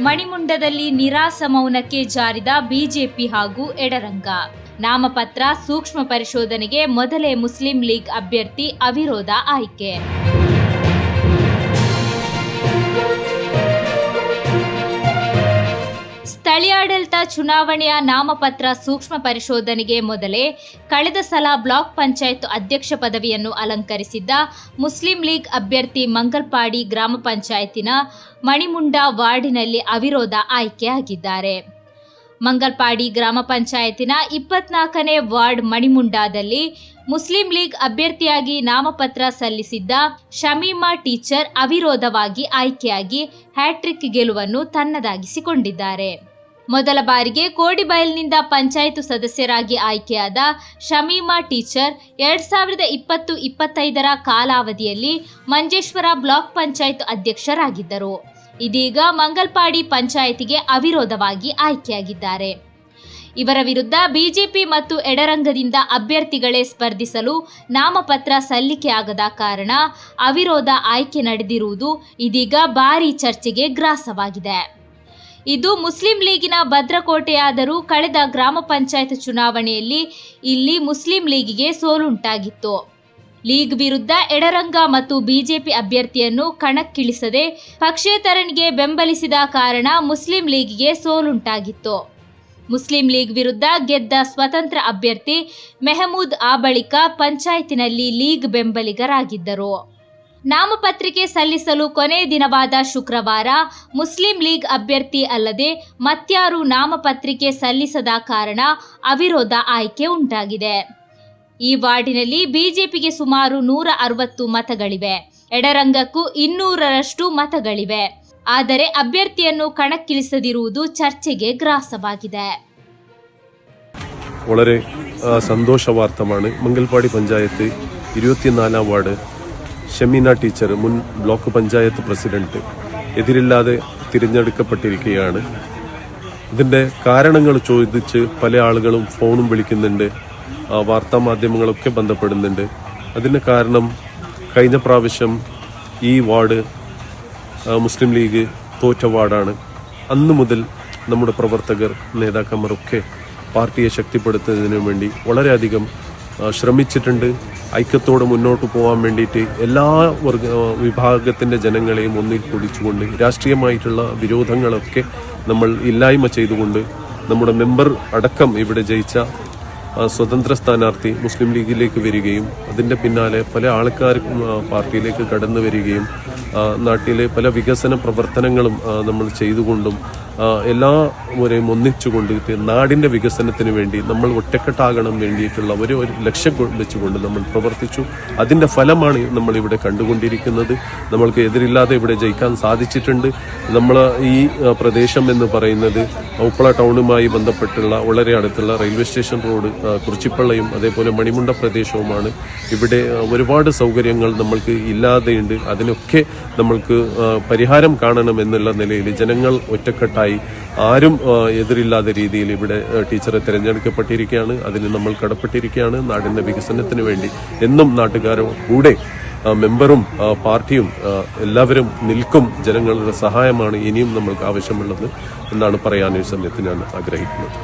ಮಣಿಮುಂಡದಲ್ಲಿ ನಿರಾಸ ಮೌನಕ್ಕೆ ಜಾರಿದ BJP ಹಾಗೂ ಎಡರಂಗ. ನಾಮಪತ್ರ, ಸೂಕ್ಷ್ಮ ಪರಿಶೋಧನೆಗೆ ಮೊದಲೇ ಮುಸ್ಲಿಂ ಲೀಗ್ ಅಭ್ಯರ್ಥಿ ಅವಿರೋಧ ಆಯ್ಕೆ. ಸ್ಥಳೀಯಾಡಳಿತ ಚುನಾವಣೆಯ ನಾಮಪತ್ರ ಸೂಕ್ಷ್ಮ ಪರಿಶೋಧನೆಗೆ ಮೊದಲೇ ಕಳೆದ ಸಲ ಬ್ಲಾಕ್ ಪಂಚಾಯತ್ ಅಧ್ಯಕ್ಷ ಪದವಿಯನ್ನು ಅಲಂಕರಿಸಿದ್ದ ಮುಸ್ಲಿಂ ಲೀಗ್ ಅಭ್ಯರ್ಥಿ ಮಂಗಲ್ಪಾಡಿ ಗ್ರಾಮ ಪಂಚಾಯತಿನ ಮಣಿಮುಂಡ ವಾರ್ಡಿನಲ್ಲಿ ಅವಿರೋಧ ಆಯ್ಕೆಯಾಗಿದ್ದಾರೆ ಮಂಗಲ್ಪಾಡಿ ಗ್ರಾಮ ಪಂಚಾಯತಿನ ಇಪ್ಪತ್ನಾಲ್ಕನೇ ವಾರ್ಡ್ ಮಣಿಮುಂಡಾದಲ್ಲಿ ಮುಸ್ಲಿಂ ಲೀಗ್ ಅಭ್ಯರ್ಥಿಯಾಗಿ ನಾಮಪತ್ರ ಸಲ್ಲಿಸಿದ್ದ ಶಮೀಮಾ ಟೀಚರ್ ಅವಿರೋಧವಾಗಿ ಆಯ್ಕೆಯಾಗಿ ಹ್ಯಾಟ್ರಿಕ್ ಗೆಲುವನ್ನು ತನ್ನದಾಗಿಸಿಕೊಂಡಿದ್ದಾರೆ. ಮೊದಲ ಬಾರಿಗೆ ಕೋಡಿಬೈಲ್ನಿಂದ ಪಂಚಾಯತ್ ಸದಸ್ಯರಾಗಿ ಆಯ್ಕೆಯಾದ ಶಮೀಮಾ ಟೀಚರ್ ಎರಡ್ ಸಾವಿರದ ಇಪ್ಪತ್ತು ಇಪ್ಪತ್ತೈದರ ಕಾಲಾವಧಿಯಲ್ಲಿ ಮಂಜೇಶ್ವರ ಬ್ಲಾಕ್ ಪಂಚಾಯತ್ ಅಧ್ಯಕ್ಷರಾಗಿದ್ದರು. ಇದೀಗ ಮಂಗಲ್ಪಾಡಿ ಪಂಚಾಯತಿಗೆ ಅವಿರೋಧವಾಗಿ ಆಯ್ಕೆಯಾಗಿದ್ದಾರೆ. ಇವರ ವಿರುದ್ಧ ಬಿಜೆಪಿ ಮತ್ತು ಎಡರಂಗದಿಂದ ಅಭ್ಯರ್ಥಿಗಳೇ ಸ್ಪರ್ಧಿಸಲು ನಾಮಪತ್ರ ಸಲ್ಲಿಕೆಯಾಗದ ಕಾರಣ ಅವಿರೋಧ ಆಯ್ಕೆ ನಡೆದಿರುವುದು ಇದೀಗ ಭಾರೀ ಚರ್ಚೆಗೆ ಗ್ರಾಸವಾಗಿದೆ. ಇದು ಮುಸ್ಲಿಂ ಲೀಗಿನ ಭದ್ರಕೋಟೆಯಾದರೂ ಕಳೆದ ಗ್ರಾಮ ಪಂಚಾಯತ್ ಚುನಾವಣೆಯಲ್ಲಿ ಇಲ್ಲಿ ಮುಸ್ಲಿಂ ಲೀಗಿಗೆ ಸೋಲುಂಟಾಗಿತ್ತು. ಲೀಗ್ ವಿರುದ್ಧ ಎಡರಂಗ ಮತ್ತು ಬಿಜೆಪಿ ಅಭ್ಯರ್ಥಿಯನ್ನು ಕಣಕ್ಕಿಳಿಸದೆ ಪಕ್ಷೇತರನಿಗೆ ಬೆಂಬಲಿಸಿದ ಕಾರಣ ಮುಸ್ಲಿಂ ಲೀಗಿಗೆ ಸೋಲುಂಟಾಗಿತ್ತು. ಮುಸ್ಲಿಂ ಲೀಗ್ ವಿರುದ್ಧ ಗೆದ್ದ ಸ್ವತಂತ್ರ ಅಭ್ಯರ್ಥಿ ಮೆಹಮೂದ್ ಆ ಬಳಿಕ ಪಂಚಾಯತಿನಲ್ಲಿ ಲೀಗ್ ಬೆಂಬಲಿಗರಾಗಿದ್ದರು. ನಾಮಪತ್ರಿಕೆ ಸಲ್ಲಿಸಲು ಕೊನೆ ದಿನವಾದ ಶುಕ್ರವಾರ ಮುಸ್ಲಿಂ ಲೀಗ್ ಅಭ್ಯರ್ಥಿ ಅಲ್ಲದೆ ಮತ್ಯಾರು ನಾಮಪತ್ರಿಕೆ ಸಲ್ಲಿಸದ ಕಾರಣ ಅವಿರೋಧ ಆಯ್ಕೆ ಉಂಟಾಗಿದೆ ಈ ವಾರ್ಡಿನಲ್ಲಿ ಬಿಜೆಪಿಗೆ ಸುಮಾರು ನೂರ ಅರವತ್ತು ಮತಗಳಿವೆ ಎಡರಂಗಕ್ಕೂ ಇನ್ನೂರರಷ್ಟು ಮತಗಳಿವೆ ಆದರೆ ಅಭ್ಯರ್ಥಿಯನ್ನು ಕಣಕ್ಕಿಳಿಸದಿರುವುದು ಚರ್ಚೆಗೆ ಗ್ರಾಸವಾಗಿದೆ വളരെ ആ, സന്തോഷ വാർത്തമാണ് മംഗൽപാടി പഞ്ചായത്ത് ഇരുപത്തിനാലാം വാർഡ് ഷമീന ടീച്ചർ മുൻ ബ്ലോക്ക് പഞ്ചായത്ത് പ്രസിഡന്റ് എതിരില്ലാതെ തിരഞ്ഞെടുക്കപ്പെട്ടിരിക്കുകയാണ്. ഇതിന്റെ കാരണങ്ങൾ ചോദിച്ച് പല ആളുകളും ഫോണും വിളിക്കുന്നുണ്ട് വാർത്താ മാധ്യമങ്ങളൊക്കെ ബന്ധപ്പെടുന്നുണ്ട്. അതിന് കാരണം കഴിഞ്ഞ പ്രാവശ്യം ഈ വാർഡ് മുസ്ലിം ലീഗ് തോറ്റ വാർഡാണ്. അന്ന് മുതൽ നമ്മുടെ പ്രവർത്തകർ നേതാക്കന്മാരൊക്കെ പാർട്ടിയെ ശക്തിപ്പെടുത്തുന്നതിനു വേണ്ടി വളരെയധികം ശ്രമിച്ചിട്ടുണ്ട്. ഐക്യത്തോടെ മുന്നോട്ട് പോകാൻ വേണ്ടിയിട്ട് എല്ലാ വർഗ വിഭാഗത്തിന്റെ ജനങ്ങളെയും ഒന്നിൽ കുടിച്ചുകൊണ്ട് രാഷ്ട്രീയമായിട്ടുള്ള വിരോധങ്ങളൊക്കെ നമ്മൾ ഇല്ലായ്മ ചെയ്തുകൊണ്ട് നമ്മുടെ മെമ്പർ അടക്കം ഇവിടെ ജയിച്ച സ്വതന്ത്ര സ്ഥാനാർത്ഥി മുസ്ലിം ലീഗിലേക്ക് വരികയും അതിന്റെ പിന്നാലെ പല ആൾക്കാർക്കും ആ, പാർട്ടിയിലേക്ക് കടന്നു വരികയും നാട്ടിലെ പല വികസന പ്രവർത്തനങ്ങളും നമ്മൾ ചെയ്തുകൊണ്ടും എല്ലാവരെയും ഒന്നിച്ചുകൊണ്ട് നാടിന്റെ വികസനത്തിന് വേണ്ടി നമ്മൾ ഒറ്റക്കെട്ടാകണം വേണ്ടിയിട്ടുള്ള ഒരു ഒരു ലക്ഷ്യം വെച്ചുകൊണ്ട് നമ്മൾ പ്രവർത്തിച്ചു. അതിന്റെ ഫലമാണ് നമ്മൾ ഇവിടെ കണ്ടുകൊണ്ടിരിക്കുന്നത്. നമ്മൾക്ക് എതിരില്ലാതെ ഇവിടെ ജയിക്കാൻ സാധിച്ചിട്ടുണ്ട്. നമ്മൾ ഈ പ്രദേശം എന്ന് പറയുന്നത് ഉപ്പള ടൗണുമായി ബന്ധപ്പെട്ടുള്ള വളരെ അടുത്തുള്ള റെയിൽവേ സ്റ്റേഷൻ റോഡ് കുറിച്ചിപ്പള്ളയും അതേപോലെ മണിമുണ്ട പ്രദേശവുമാണ്. ഇവിടെ ഒരുപാട് സൗകര്യങ്ങൾ നമ്മൾക്ക് ഇല്ലാതെയുണ്ട്. അതിനൊക്കെ നമ്മൾക്ക് പരിഹാരം കാണണം എന്നുള്ള നിലയിൽ ജനങ്ങൾ ഒറ്റക്കെട്ടായി ആരും ആ, എതിരില്ലാത്ത രീതിയിൽ ഇവിടെ ടീച്ചറെ തിരഞ്ഞെടുക്കപ്പെട്ടിരിക്കുകയാണ്. അതിന് നമ്മൾ കടപ്പെട്ടിരിക്കുകയാണ് നാടിന്റെ വികസനത്തിന് വേണ്ടി. എന്നും നാട്ടുകാരും കൂടെ മെമ്പറും പാർട്ടിയും എല്ലാവരും നിൽക്കും. ജനങ്ങളുടെ സഹായമാണ് ഇനിയും നമ്മൾക്ക് ആവശ്യമുള്ളത് എന്നാണ് പറയാൻ ഈ സമയത്ത് ഞാൻ ആഗ്രഹിക്കുന്നത്.